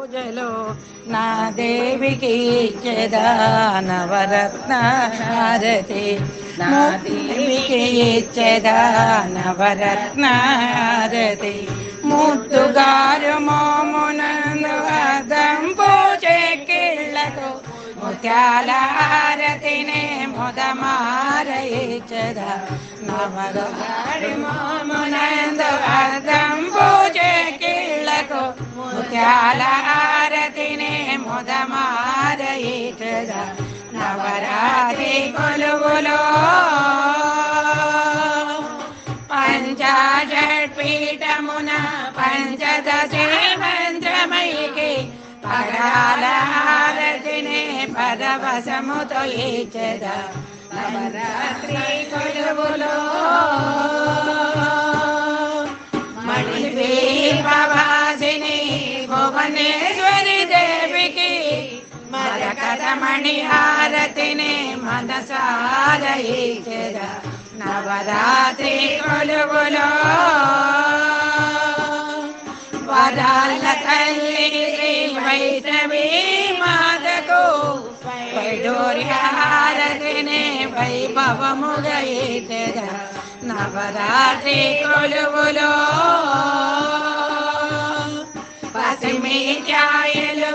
పూజలో నా దేవికి ఇచ్చేదా నవరత్న హారతి నా దేవికి ఇచ్చేదా నవరత్న హారతి ముద్దుగారు మోమునందు అదం పూజే కిళ్ళతో ముత్యాల హారతినే మొదమారయిచ్చద నవగారి మోమునందు అదం పూజే ముత్యాల మొదమారయిచ్చద నవరాత్రి కొలువులో. పంచాషట్పీఠమున పంచదశే మంత్రమైకి పరాల హారతినే పరవశముతో ఇచ్చద నవరాత్రి కొలువులో. మణిపీపవాసిని భువనేశ్వరి దేవికి మరకటమణి హారతిని మనసార నవరాత్రి కొలువులో వరాల తల్లి శ్రీ వైష్ణవి మాతకు వైడూర్య హారతిని వైభవముగా ఇచ్చద నవరాత్రి కొలువులో పసిమి ఛాయలు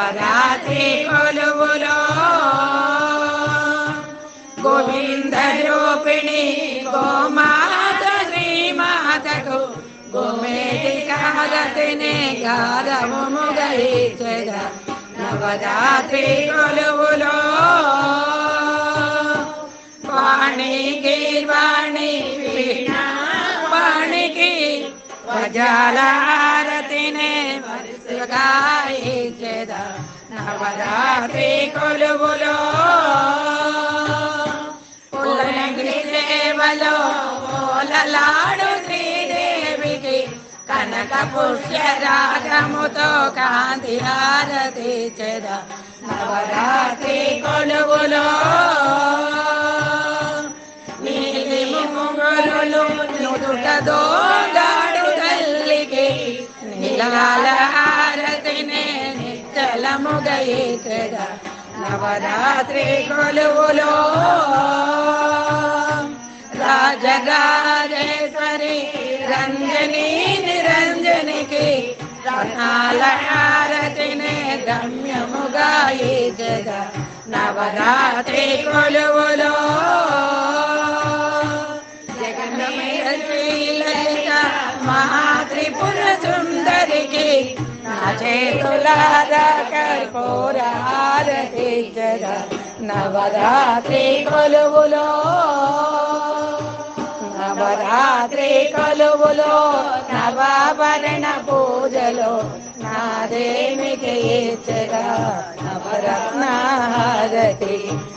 नवरात्रि बोलो बोलो गोविंद रोपिणी गो माता श्री मातको गोमेटिकारतिने गारमुगरीश्वर नवरात्रि बोलो बोलो पानी की वाणी पीना पानी की वजाला आरती ने ఇచ్చేద నవరాత్రి కొలువులో పుల్లగిరి సేవలో ఓలలాడు శ్రీదేవికి కనక పుష్య రాగముతో కాంతి హారతి చెద. నవరాత్రి కొలువులో నిచ్చలముగైచెద నవరాత్రి కొలువులో రాజరాజేశ్వరి రంజని నిరంజనికి రత్నాల హారతిని గమ్యముగా జగ నవరాత్రి కొలువులో జగన్మయ మహాత్రిపుర సుందరికి నా చేతులార కర్పూర నవరాత్రి కొలువులో నవరాత్రి కొలువులో నవాభరణ పూజలో నాదేమికి ఇచ్చగా నవరత్నారతి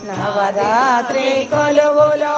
నవరాత్రి కొలువులో